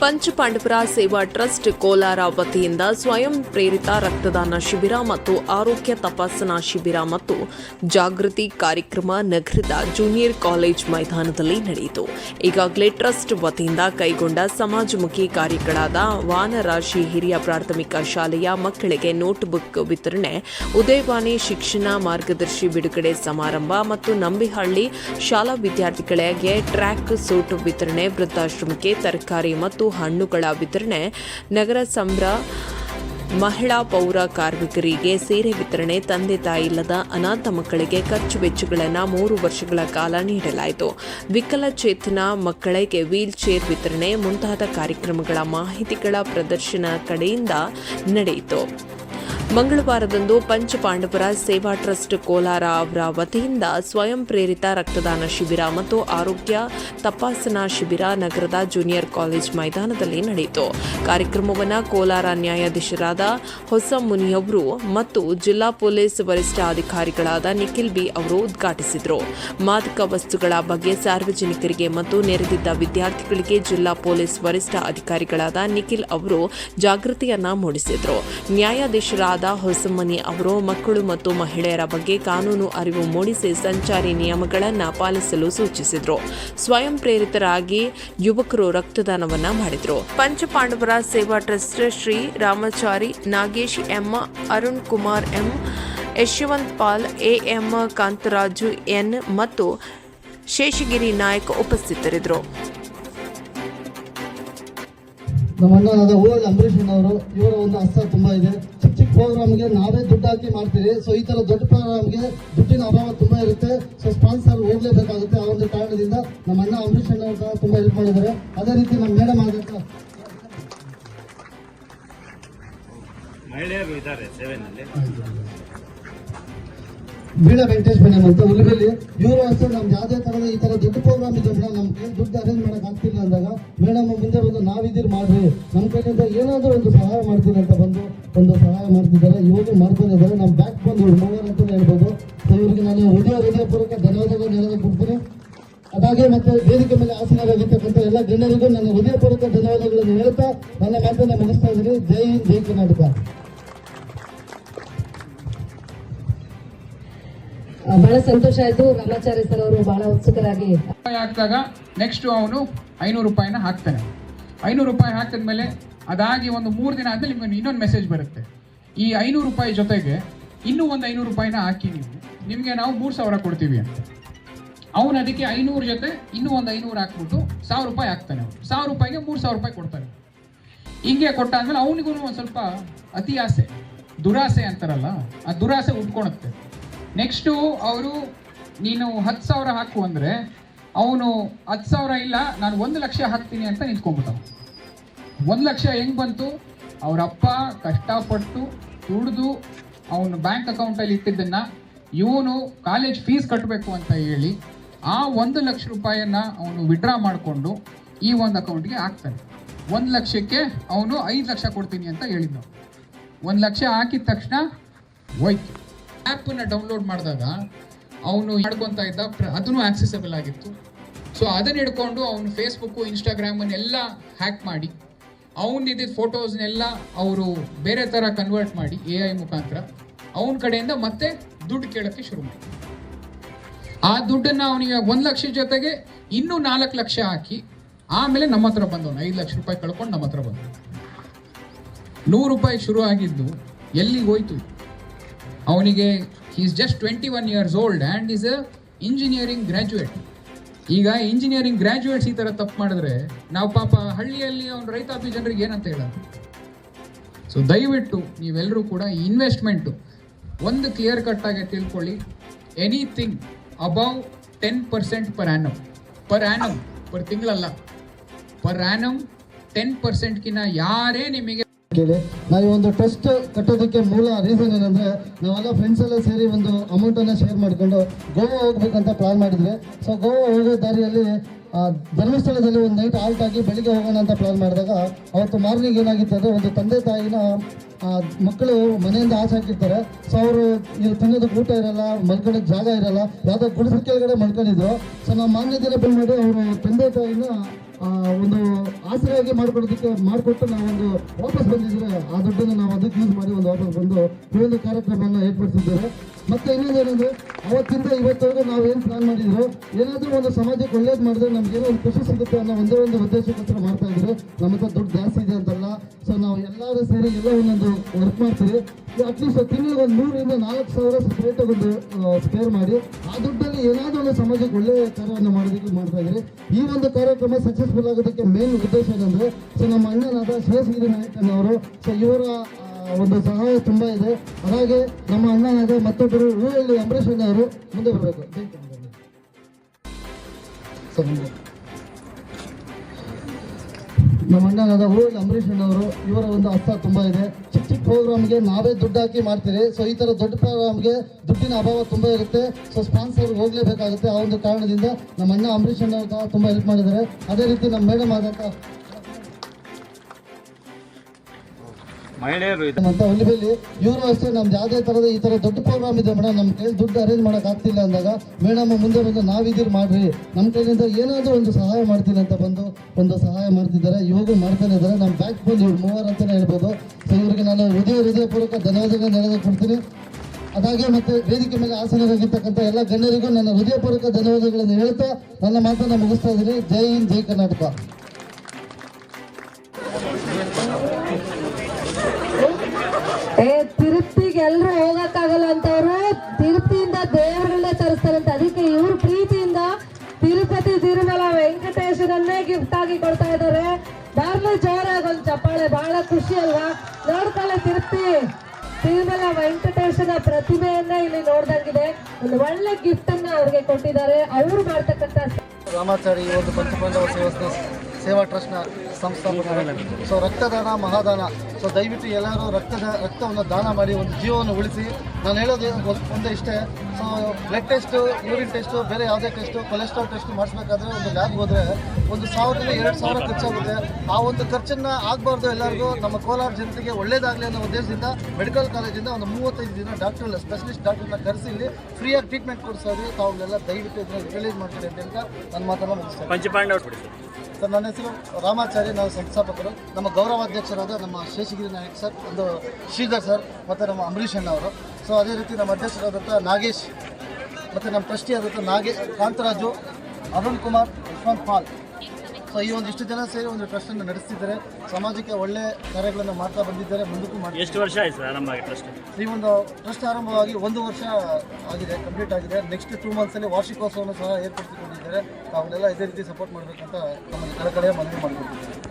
ಪಂಚಪಾಂಡವರ ಸೇವಾ ಟ್ರಸ್ಟ್ ಕೋಲಾರ ವತಿಯಿಂದ ಸ್ವಯಂ ಪ್ರೇರಿತ ರಕ್ತದಾನ ಶಿಬಿರ ಮತ್ತು ಆರೋಗ್ಯ ತಪಾಸಣಾ ಶಿಬಿರ ಮತ್ತು ಜಾಗೃತಿ ಕಾರ್ಯಕ್ರಮ ನಗರದ ಜೂನಿಯರ್ ಕಾಲೇಜ್ ಮೈದಾನದಲ್ಲಿ ನಡೆಯಿತು. ಈಗಾಗಲೇ ಟ್ರಸ್ಟ್ ವತಿಯಿಂದ ಕೈಗೊಂಡ ಸಮಾಜಮುಖಿ ಕಾರ್ಯಗಳಾದ ವಾನರಾಶಿ ಹಿರಿಯ ಪ್ರಾಥಮಿಕ ಶಾಲೆಯ ಮಕ್ಕಳಿಗೆ ನೋಟ್ಬುಕ್ ವಿತರಣೆ, ಉದಯವಾಣಿ ಶಿಕ್ಷಣ ಮಾರ್ಗದರ್ಶಿ ಬಿಡುಗಡೆ ಸಮಾರಂಭ ಮತ್ತು ನಂಬಿಹಳ್ಳಿ ಶಾಲಾ ವಿದ್ಯಾರ್ಥಿಗಳಿಗೆ ಟ್ರ್ಯಾಕ್ ಸೂಟ್ ವಿತರಣೆ, ವೃದ್ಧಾಶ್ರಮಕ್ಕೆ ತರಕಾರಿ ಮತ್ತು ಹಣ್ಣುಗಳ ವಿತರಣೆ, ನಗರ ಸಂಭ್ರ ಮಹಿಳಾ ಪೌರ ಕಾರ್ಮಿಕರಿಗೆ ಸೀರೆ ವಿತರಣೆ, ತಂದೆ ತಾಯಿ ಇಲ್ಲದ ಅನಾಥ ಮಕ್ಕಳಿಗೆ ಖರ್ಚು ವೆಚ್ಚಗಳನ್ನು ಮೂರು ವರ್ಷಗಳ ಕಾಲ ನೀಡಲಾಯಿತು. ವಿಕಲಚೇತನ ಮಕ್ಕಳಿಗೆ ವೀಲ್ ಚೇರ್ ವಿತರಣೆ ಮುಂತಾದ ಕಾರ್ಯಕ್ರಮಗಳ ಮಾಹಿತಿಗಳ ಪ್ರದರ್ಶನ ಕಡೆಯಿಂದ ನಡೆಯಿತು. ಮಂಗಳವಾರದಂದು ಪಂಚಪಾಂಡವರ ಸೇವಾ ಟ್ರಸ್ಟ್ ಕೋಲಾರ ಅವರ ವತಿಯಿಂದ ಸ್ವಯಂ ಪ್ರೇರಿತ ರಕ್ತದಾನ ಶಿಬಿರ ಮತ್ತು ಆರೋಗ್ಯ ತಪಾಸಣಾ ಶಿಬಿರ ನಗರದ ಜೂನಿಯರ್ ಕಾಲೇಜ್ ಮೈದಾನದಲ್ಲಿ ನಡೆಯಿತು. ಕಾರ್ಯಕ್ರಮವನ್ನು ಕೋಲಾರ ನ್ಯಾಯಾಧೀಶರಾದ ಹೊಸ ಮುನಿಯವರು ಮತ್ತು ಜಿಲ್ಲಾ ಪೊಲೀಸ್ ವರಿಷ್ಠ ಅಧಿಕಾರಿಗಳಾದ ನಿಖಿಲ್ ಬಿ ಅವರು ಉದ್ಘಾಟಿಸಿದರು. ಮಾದಕ ವಸ್ತುಗಳ ಬಗ್ಗೆ ಸಾರ್ವಜನಿಕರಿಗೆ ಮತ್ತು ನೆರೆದಿದ್ದ ವಿದ್ಯಾರ್ಥಿಗಳಿಗೆ ಜಿಲ್ಲಾ ಪೊಲೀಸ್ ವರಿಷ್ಠ ಅಧಿಕಾರಿಗಳಾದ ನಿಖಿಲ್ ಅವರು ಜಾಗೃತಿಯನ್ನ ಮೂಡಿಸಿದರು. ನ್ಯಾಯಾಧೀಶರಾದ ಹೊಸಮನಿ ಅವರು ಮಕ್ಕಳು ಮತ್ತು ಮಹಿಳೆಯರ ಬಗ್ಗೆ ಕಾನೂನು ಅರಿವು ಮೂಡಿಸಿ ಸಂಚಾರಿ ನಿಯಮಗಳನ್ನು ಪಾಲಿಸಲು ಸೂಚಿಸಿದರು. ಸ್ವಯಂ ಪ್ರೇರಿತರಾಗಿ ಯುವಕರು ರಕ್ತದಾನವನ್ನ ಮಾಡಿದರು. ಪಂಚಪಾಂಡವರ ಸೇವಾ trust Shri Ramachari Nagesh M, Arun Kumar M, Yashwant Pal, M Kantharaju N ಮತ್ತು ಶೇಷಗಿರಿ ನಾಯಕ್ ಉಪಸ್ಥಿತರಿದ್ದರು ನಮ್ಮ ಅಣ್ಣನಾದ ಓಲ್ಡ್ ಅಂಬರೀಷ್ ಅವರು, ಇವರ ಒಂದು ಹಸ್ತ ತುಂಬ ಇದೆ. ಪ್ರೋಗ್ರಾಮ್ಗೆ ನಾವೇ ದುಡ್ಡು ಹಾಕಿ ಮಾಡ್ತೀವಿ. ಸೊ ಈ ತರ ದೊಡ್ಡ ಪ್ರೋಗ್ರಾಮ್ಗೆ ದುಡ್ಡಿನ ಅಭಾವ ತುಂಬಾ ಇರುತ್ತೆ. ಸೊ ಸ್ಪಾನ್ಸರ್ ಹೋಗ್ಲೇಬೇಕಾಗುತ್ತೆ ಆ ಒಂದು ಕಾರಣದಿಂದ ನಮ್ಮ ಅಣ್ಣ ಅಂಬರೀಷ್ ಅಣ್ಣ ಸಹ ತುಂಬಾ ಹೆಲ್ಪ್ ಮಾಡಿದ್ದಾರೆ. ಅದೇ ರೀತಿ ನಮ್ಮ ಮೇಡಮ್ ಆದಂತ ಮಹಿಳೆಯರು ಇದ್ದಾರೆ ಸೇವೆನಲ್ಲಿ ವೀಣಾ ವೆಂಕಟೇಶ್ ಮೇಡಮ್ ಅಂತ ಉಳಿಬೆಲ್ಲಿ ಇವರು ಅಷ್ಟೇ ನಮ್ಗೆ ಯಾವುದೇ ತರದ ಈ ತರ ದೊಡ್ಡ ಪ್ರೋಗ್ರಾಮ್ ಇದೆ ಮೇಡಮ್ ನಮ್ಗೆ ದುಡ್ಡು ಅರೇಂಜ್ ಮಾಡೋಕೆ ಆಗ್ತಿಲ್ಲ ಅಂದಾಗ ಮೇಡಮ್ ಮುಂದೆ ಬಂದು ನಾವಿದ್ದೀರಿ ಮಾಡ್ರಿ. ನಮ್ಮ ಕಡೆಯಿಂದ ಏನಾದರೂ ಒಂದು ಸಹಾಯ ಮಾಡ್ತೀರಿ ಅಂತ ಒಂದು ಸಹಾಯ ಮಾಡ್ತಿದ್ದಾರೆ. ಇವರು ಮಾಡ್ತಾನೆ ಇದ್ದಾರೆ. ನಮ್ಮ ಬ್ಯಾಕ್ ಬಂದು ಇವ್ರು ಅಂತ ಹೇಳ್ಬೋದು. ಸೊ ಇವರಿಗೆ ನಾನು ಹೃದಯ ಹೃದಯಪೂರ್ವಕ ಧನ್ಯವಾದಗಳು ಹೇಳೋದಕ್ಕೆ ಕೊಡ್ತೀನಿ. ಅದಾಗೆ ಮತ್ತೆ ವೇದಿಕೆ ಮೇಲೆ ಆಸೀನರಾಗಿರ್ತಕ್ಕಂಥ ಎಲ್ಲ ಗಣ್ಯರಿಗೂ ನನ್ನ ಹೃದಯಪೂರ್ವಕ ಧನ್ಯವಾದಗಳನ್ನು ಹೇಳ್ತಾ ನನ್ನ ಮಾತನ್ನು ಮುಗಿಸ್ತಾ ಇದ್ದೀನಿ. ಜೈ ಹಿಂದ್ ಜೈ ಕರ್ನಾಟಕ. ಬಹಳ ಸಂತೋಷ ಆಯ್ತು. ರಾಮಾಚಾರ್ಯ ಸರ್ ಅವರು ಬಹಳ ಉತ್ಸುಕರಾಗಿ. ಹಾಕಿದಾಗ ನೆಕ್ಸ್ಟ್ ಅವನು ಐನೂರು ರೂಪಾಯಿನ ಹಾಕ್ತಾನೆ. ಐನೂರು ರೂಪಾಯಿ ಹಾಕಿದ್ಮೇಲೆ ಅದಾಗಿ ಒಂದು ಮೂರು ದಿನ ಆದ್ಮೇಲೆ ನಿಮಗೆ ಇನ್ನೊಂದು ಮೆಸೇಜ್ ಬರುತ್ತೆ. ಈ ಐನೂರು ರೂಪಾಯಿ ಜೊತೆಗೆ ಇನ್ನೂ ಒಂದು ಐನೂರು ರೂಪಾಯಿನ ಹಾಕಿ ನೀವು. ನಿಮಗೆ ನಾವು ಮೂರು ಸಾವಿರ ಕೊಡ್ತೀವಿ ಅಂತ. ಅವನು ಅದಕ್ಕೆ ಐನೂರು ಜೊತೆ ಇನ್ನೂ ಒಂದು ಐನೂರು ಹಾಕ್ಬಿಟ್ಟು ಸಾವಿರ ರೂಪಾಯಿ ಹಾಕ್ತಾನೆ ಅವ್ನು. ಸಾವಿರ ರೂಪಾಯಿಗೆ ಮೂರು ಸಾವಿರ ರೂಪಾಯಿ ಕೊಡ್ತಾನೆ. ಹಿಂಗೆ ಕೊಟ್ಟಾದ್ಮೇಲೆ ಅವನಿಗೂ ಒಂದು ಸ್ವಲ್ಪ ಅತಿ ಆಸೆ. ದುರಾಸೆ ಅಂತಾರಲ್ಲ, ಆ ದುರಾಸೆ ಉಟ್ಕೊಳುತ್ತೆ. ನೆಕ್ಸ್ಟು ಅವರು, ನೀನು ಹತ್ತು ಸಾವಿರ ಹಾಕು ಅಂದರೆ, ಅವನು ಹತ್ತು ಸಾವಿರ ಇಲ್ಲ, ನಾನು ಒಂದು ಲಕ್ಷ ಹಾಕ್ತೀನಿ ಅಂತ ನಿಂತ್ಕೊಂಡ್ಬಿಟ್ಟ ಒಂದು ಲಕ್ಷ ಹೆಂಗ್ ಬಂತು? ಅವ್ರ ಅಪ್ಪ ಕಷ್ಟಪಟ್ಟು ದುಡಿದು ಅವನು ಬ್ಯಾಂಕ್ ಅಕೌಂಟಲ್ಲಿ ಇಟ್ಟಿದ್ದನ್ನ ಇವನು ಕಾಲೇಜ್ ಫೀಸ್ ಕಟ್ಟಬೇಕು ಅಂತ ಹೇಳಿ ಆ ಒಂದು ಲಕ್ಷ ರೂಪಾಯಿಯನ್ನ ಅವನು ವಿಡ್ರಾ ಮಾಡಿಕೊಂಡು ಈ ಒಂದು ಅಕೌಂಟ್ಗೆ ಹಾಕ್ತಾನೆ. ಒಂದು ಲಕ್ಷಕ್ಕೆ ಅವನು ಐದು ಲಕ್ಷ ಕೊಡ್ತೀನಿ ಅಂತ ಹೇಳಿದ್ನು. ಒಂದು ಲಕ್ಷ ಹಾಕಿದ ತಕ್ಷಣ ಹೋಯ್ತು. ಆ್ಯಪನ್ನು ಡೌನ್ಲೋಡ್ ಮಾಡಿದಾಗ ಅವನು ಮಾಡ್ಕೊತಾ ಇದ್ದ ಅದನ್ನು ಆಕ್ಸೆಸಬಲ್ ಆಗಿತ್ತು. ಸೊ ಅದನ್ನ ಹಿಡ್ಕೊಂಡು ಅವನು ಫೇಸ್ಬುಕ್ಕು ಇನ್ಸ್ಟಾಗ್ರಾಮನ್ನೆಲ್ಲ ಹ್ಯಾಕ್ ಮಾಡಿ ಅವನಿದ್ದ ಫೋಟೋಸ್ನೆಲ್ಲ ಅವರು ಬೇರೆ ಥರ ಕನ್ವರ್ಟ್ ಮಾಡಿ ಎ ಐ ಮುಖಾಂತರ ಅವನ ಕಡೆಯಿಂದ ಮತ್ತೆ ದುಡ್ಡು ಕೇಳೋಕ್ಕೆ ಶುರು ಮಾಡಿ ಆ ದುಡ್ಡನ್ನು ಅವನಿಗೆ ಒಂದು ಲಕ್ಷ ಜೊತೆಗೆ ಇನ್ನೂ ನಾಲ್ಕು ಲಕ್ಷ ಹಾಕಿ ಆಮೇಲೆ ನಮ್ಮ ಹತ್ರ ಬಂದವನು. ಐದು ಲಕ್ಷ ರೂಪಾಯಿ ಕಳ್ಕೊಂಡು ನಮ್ಮ ಹತ್ರ ಬಂದವನು. ನೂರು ರೂಪಾಯಿ ಶುರು ಆಗಿದ್ದು ಎಲ್ಲಿಗೆ ಹೋಯ್ತು? ಅವನಿಗೆ is just twenty one years old and is a engineering graduate ಈಗ ಇಂಜಿನಿಯರಿಂಗ್ ಗ್ರಾಜ್ಯುಯೇಟ್ಸ್ ಈ ತರ ತಪ್ಪು ಮಾಡಿದ್ರೆ ನಾವು ಪಾಪ ಹಳ್ಳಿಯಲ್ಲಿ ಅವ್ನ ರೈತಾಪಿ ಜನರಿಗೆ ಏನಂತ ಹೇಳೋದು ಸೊ ದಯವಿಟ್ಟು ನೀವೆಲ್ಲರೂ ಕೂಡ ಇನ್ವೆಸ್ಟ್ಮೆಂಟು ಒಂದು ಕ್ಲಿಯರ್ ಕಟ್ ಆಗಿ ತಿಳ್ಕೊಳ್ಳಿ. Anything above ten percent per annum per annum per ತಿಂಗಳಲ್ಲ. Per annum ten ಪರ್ಸೆಂಟ್ಗಿನ್ನ ಯಾರೇ ನಿಮಗೆ ಕೇಳಿ. ನಾವು ಈ ಒಂದು ಟ್ರಸ್ಟ್ ಕಟ್ಟೋದಕ್ಕೆ ಮೂಲ ರೀಸನ್ ಏನಂದ್ರೆ, ನಾವೆಲ್ಲ ಫ್ರೆಂಡ್ಸ್ ಎಲ್ಲ ಸೇರಿ ಒಂದು ಅಮೌಂಟನ್ನು ಶೇರ್ ಮಾಡಿಕೊಂಡು ಗೋವಾ ಹೋಗ್ಬೇಕಂತ ಪ್ಲಾನ್ ಮಾಡಿದ್ವಿ. ಸೊ ಗೋವಾ ಹೋಗೋ ದಾರಿಯಲ್ಲಿ ಧರ್ಮಸ್ಥಳದಲ್ಲಿ ಒಂದು ನೈಟ್ ಆಲ್ಟ್ ಆಗಿ ಬೆಳಿಗ್ಗೆ ಹೋಗೋಣ ಅಂತ ಪ್ಲಾನ್ ಮಾಡಿದಾಗ, ಅವತ್ತು ಮಾರ್ನಿಂಗ್ ಏನಾಗಿತ್ತು ಅಂದರೆ ಒಂದು ತಂದೆ ತಾಯಿನ ಮಕ್ಕಳು ಮನೆಯಿಂದ ಆಸೆ ಹಾಕಿರ್ತಾರೆ. ಸೊ ಅವರು ಇಲ್ಲಿ ತಿನ್ನೋದಕ್ಕೆ ಊಟ ಇರಲ್ಲ ಮಲ್ಕೊಳ್ಳೋಕೆ ಜಾಗ ಇರಲ್ಲ, ಯಾವುದೋ ಗುಡಿಸಲು ಕೆಳಗಡೆ ಮಲ್ಕೊಂಡಿದ್ರು. ಸೊ ನಾವು ಮಾನ್ಯ ದಿನ ಬಂದ್ಬಿಟ್ಟು ಅವರು ತಂದೆ ತಾಯಿನ ಒಂದು ಆಸರೆಯಾಗಿ ಮಾಡ್ಕೊಡೋದಕ್ಕೆ ಮಾಡಿಕೊಟ್ಟು ನಾವೊಂದು ವಾಪಸ್ ಬಂದಿದ್ರೆ ಆ ದುಡ್ಡನ್ನು ನಾವು ಅದಕ್ಕೆ ಯೂಸ್ ಮಾಡಿ ಒಂದು ವಾಪಸ್ ಬಂದು ಈ ಒಂದು ಕಾರ್ಯಕ್ರಮವನ್ನು ಏರ್ಪಡಿಸಿದ್ದೇವೆ. ಮತ್ತೆ ಇನ್ನೊಂದೇನೆಂದ್ರೆ ಅವತ್ತಿಂದ ಇವತ್ತವರೆಗೂ ನಾವು ಏನು ಪ್ಲಾನ್ ಮಾಡಿದ್ರು? ಏನಾದರೂ ಒಂದು ಸಮಾಜಕ್ಕೆ ಒಳ್ಳೇದು ಮಾಡಿದ್ರೆ ನಮ್ಗೆ ಏನೋ ಒಂದು ಖುಷಿ ಸಿಗುತ್ತೆ ಅನ್ನೋ ಒಂದೇ ಒಂದು ಉದ್ದೇಶಕ್ಕೋಸ್ಕರ ಮಾಡ್ತಾ ಇದ್ರು. ನಮ್ಮ ದುಡ್ಡು ಜಾಸ್ತಿ ಇದೆ ಸೊ ಎಲ್ಲರೂ ಸೇರಿ ಎಲ್ಲ ಒಂದೊಂದು ವರ್ಕ್ ಮಾಡ್ತೀವಿ ಅಟ್ಲೀಸ್ಟ್ ತಿಂಗಳಿಗೆ ಒಂದು ನೂರಿಂದ ನಾಲ್ಕು ಸಾವಿರ ಸಪ್ರೇಟ್ ಒಂದು ಸ್ಪೇರ್ ಮಾಡಿ. ಆ ದುಡ್ಡಲ್ಲಿ ಏನಾದರೂ ಒಂದು ಸಮಾಜಕ್ಕೆ ಒಳ್ಳೆಯ ಕಾರ್ಯವನ್ನು ಮಾಡೋದಕ್ಕೆ ಮಾಡ್ತಾ ಇದ್ದಾರೆ ಈ ಒಂದು ಕಾರ್ಯಕ್ರಮ ಸಕ್ಸಸ್ಫುಲ್ ಆಗೋದಕ್ಕೆ ಮೇನ್ ಉದ್ದೇಶ ಏನಂದರೆ ಸೊ ನಮ್ಮ ಅಣ್ಣನಾದ ಶಿವಸಿರಿ ನಾಯಕನವರು ಸೊ ಇವರ ಒಂದು ಸಹಾಯ ತುಂಬ ಇದೆ. ಹಾಗೆ ನಮ್ಮ ಅಣ್ಣನಾದ ಮತ್ತೊಬ್ಬರು ಹೂವಳ್ಳಿ ಅಂಬರೀಷ್ ಅಣ್ಣ ಅವರು ಮುಂದೆ ಬರಬೇಕು. ಮುಂದೆ. ನಮ್ಮ ಅಣ್ಣನಾದ ಹೂಳ್ ಅಂಬರೀಷ್ ಅಣ್ಣವರು, ಇವರ ಒಂದು ಅರ್ಥ ತುಂಬಾ ಇದೆ. ಚಿಕ್ಕ ಚಿಕ್ಕ ಪ್ರೋಗ್ರಾಮ್ಗೆ ನಾವೇ ದುಡ್ಡು ಹಾಕಿ ಮಾಡ್ತೀರಿ ಸೊ ಈ ತರ ದೊಡ್ಡ ಪ್ರೋಗ್ರಾಮ್ಗೆ ದುಡ್ಡಿನ ಅಭಾವ ತುಂಬಾ ಇರುತ್ತೆ. ಸೊ ಸ್ಪಾನ್ಸರ್ ಹೋಗ್ಲೇಬೇಕಾಗುತ್ತೆ ಆ ಒಂದು ಕಾರಣದಿಂದ ನಮ್ಮ ಅಣ್ಣ ಅಂಬರೀಷ್ ಅಣ್ಣ ತುಂಬ ಹೆಲ್ಪ್ ಮಾಡಿದ್ದಾರೆ. ಅದೇ ರೀತಿ ನಮ್ಮ ಮೇಡಮ್ ಆದಂತ ಮಹಿಳೆಯರು ಅಂತ ಇವರು ಅಷ್ಟೇ, ನಮ್ದು ಯಾವುದೇ ತರದ ಈ ತರ ದೊಡ್ಡ ಪ್ರೋಗ್ರಾಮ್ ಇದೆ ಮೇಡಮ್ ನಮ್ಮ ಕೈಲಿ ದುಡ್ಡು ಅರೇಂಜ್ ಮಾಡಕ್ ಆಗ್ತಿಲ್ಲ ಅಂದಾಗ ಮೇಡಮ್ ಮುಂದೆ ಬಂದು ನಾವಿದ್ದೀರಿ ಮಾಡ್ರಿ. ನಮ್ಮ ಕೈಲಿಂದ ಏನಾದರೂ ಒಂದು ಸಹಾಯ ಮಾಡ್ತೀನಿ ಅಂತ ಬಂದು ಒಂದು ಸಹಾಯ ಮಾಡ್ತಿದ್ದಾರೆ. ಇವಾಗೂ ಮಾಡ್ತಾನೆ ಇದ್ದಾರೆ. ನಮ್ಮ ಬ್ಯಾಕ್ ಬಂದು ಇವ್ರು ಮೂವರ್ ಅಂತಾನೆ ಹೇಳ್ಬೋದು. ಸೊ ಇವರಿಗೆ ನಾನು ಹೃದಯ ಹೃದಯಪೂರ್ವಕ ಧನ್ಯವಾದಗಳನ್ನ ಹೇಳೋದಕ್ಕೆ ಕೊಡ್ತೀನಿ. ಅದಾಗೆ ಮತ್ತೆ ವೇದಿಕೆ ಮೇಲೆ ಆಸನರಾಗಿರ್ತಕ್ಕಂಥ ಎಲ್ಲ ಗಣ್ಯರಿಗೂ ನನ್ನ ಹೃದಯಪೂರ್ವಕ ಧನ್ಯವಾದಗಳನ್ನು ಹೇಳ್ತಾ ನನ್ನ ಮಾತನ್ನ ಮುಗಿಸ್ತಾ ಇದ್ದೀನಿ. ಜೈ ಹಿಂದ್, ಜೈ ಕರ್ನಾಟಕ. ಬರ್ಲಿ ಜೋರಾಗಿ ಒಂದು ಚಪ್ಪಾಳೆ ಬಹಳ ಖುಷಿ ಅಲ್ವಾ? ನೋಡ್ಕೊಳ್ಳಿ ತಿರುಪ್ತಿ. ತಿರುಮಲ ವೆಂಕಟೇಶನ ಪ್ರತಿಭೆಯನ್ನ ಇಲ್ಲಿ ನೋಡ್ದಂಗಿದೆ. ಒಂದು ಒಳ್ಳೆ ಗಿಫ್ಟ್ ಅನ್ನ ಅವ್ರಿಗೆ ಕೊಟ್ಟಿದ್ದಾರೆ. ಅವ್ರು ಮಾಡ್ತಕ್ಕಂಥ ರಾಮಾಚಾರಿ ಒಂದು ಪಂಚಪಾಂಡವ ಸೇವಾ ಸೇವಾ ಟ್ರಸ್ಟ್ನ ಸಂಸ್ಥಾಪಕರು ಸೊ ರಕ್ತದಾನ, ಮಹಾದಾನ. ಸೊ ದಯವಿಟ್ಟು ಎಲ್ಲರೂ ರಕ್ತದ, ರಕ್ತವನ್ನು ದಾನ ಮಾಡಿ ಒಂದು ಜೀವವನ್ನು ಉಳಿಸಿ. ನಾನು ಹೇಳೋದು ಒಂದು- ಇಷ್ಟೇ. So blood test urine test ಬೇರೆ ಯಾವುದೇ ಟೆಸ್ಟು ಕೊಲೆಸ್ಟ್ರಾಲ್ ಟೆಸ್ಟ್ ಮಾಡಿಸ್ಬೇಕಾದ್ರೆ ಒಂದು ಲ್ಯಾಬ್ ಹೋದರೆ ಒಂದು ಸಾವಿರದಿಂದ ಎರಡು ಸಾವಿರ ಖರ್ಚಾಗುತ್ತೆ. ಆ ಒಂದು ಖರ್ಚನ್ನು ಆಗಬಾರ್ದು ಎಲ್ಲರಿಗೂ. ನಮ್ಮ ಕೋಲಾರ ಜನತೆಗೆ ಒಳ್ಳೇದಾಗಲಿ ಅನ್ನೋ ಉದ್ದೇಶದಿಂದ ಮೆಡಿಕಲ್ ಕಾಲೇಜಿಂದ ಒಂದು ಮೂವತ್ತೈದು ದಿನ ಡಾಕ್ಟರ್ ಸ್ಪೆಷಲಿಸ್ಟ್ ಡಾಕ್ಟರ್ನ ಕರೆಸಿ ಇಲ್ಲಿ ಫ್ರೀಯಾಗಿ ಟ್ರೀಟ್ಮೆಂಟ್ ಕೊಡಿಸೋದು. ತಾವೆಲ್ಲ ದಯವಿಟ್ಟು ಇದನ್ನು ರಿಲೀಸ್ ಮಾಡ್ತೀರಿ ಅಂತ ನನ್ನ ಮಾತನ್ನು ಬಿಡಿ ಸರ್, ನನ್ನ ಹೆಸರು ರಾಮಾಚಾರ್ಯ, ನಾವು ಸಂಸ್ಥಾಪಕರು. ನಮ್ಮ ಗೌರವಾಧ್ಯಕ್ಷರಾದ ನಮ್ಮ ಶೇಷಗಿರಿ ನಾಯಕ್ ಸರ್, ಒಂದು ಶ್ರೀಧರ್ ಸರ್, ಮತ್ತು ನಮ್ಮ ಅಂಬರೀಷ್ ಅಣ್ಣ ಅವರು. ಸೊ ಅದೇ ರೀತಿ ನಮ್ಮ ಅಧ್ಯಕ್ಷರಾದಂಥ ನಾಗೇಶ್, ಮತ್ತು ನಮ್ಮ ಟ್ರಸ್ಟಿ ಆದಂಥ ನಾಗೇ, ಕಾಂತರಾಜು, ಅರುಣ್ ಕುಮಾರ್, ಯಶವಂತ್ ಪಾಲ್. ಸೊ ಈ ಇಷ್ಟು ಜನ ಸೇರಿ ಒಂದು ಟ್ರಸ್ಟ್ ಅನ್ನು ನಡೆಸ್ತಿದ್ದಾರೆ. ಸಮಾಜಕ್ಕೆ ಒಳ್ಳೆ ಕಾರ್ಯಗಳನ್ನು ಮಾಡ್ತಾ ಬಂದಿದ್ದಾರೆ ಮುಂದಕ್ಕೂ ಮಾಡಿ ಎಷ್ಟು ವರ್ಷ ಆಯ್ತು ಸರ್ ಆರಂಭ ಆಗಿ ಟ್ರಸ್ಟ್? ಈ ಒಂದು ಟ್ರಸ್ಟ್ ಆರಂಭವಾಗಿ ಒಂದು ವರ್ಷ ಆಗಿದೆ ಕಂಪ್ಲೀಟ್ ಆಗಿದೆ. ನೆಕ್ಸ್ಟ್ ಟೂ ಮಂತ್ಸಲ್ಲಿ ವಾರ್ಷಿಕೋತ್ಸವವನ್ನು ಸಹ ಏರ್ಪಡಿಸಿಕೊಂಡಿದ್ದಾರೆ. ತಾವನ್ನೆಲ್ಲ ಇದೇ ರೀತಿ ಸಪೋರ್ಟ್ ಮಾಡಬೇಕಂತ ನಮಗೆ ಕಡೆ ಕಡೆ ಮನವಿ ಮಾಡಿಕೊಟ್ಟಿದ್ದಾರೆ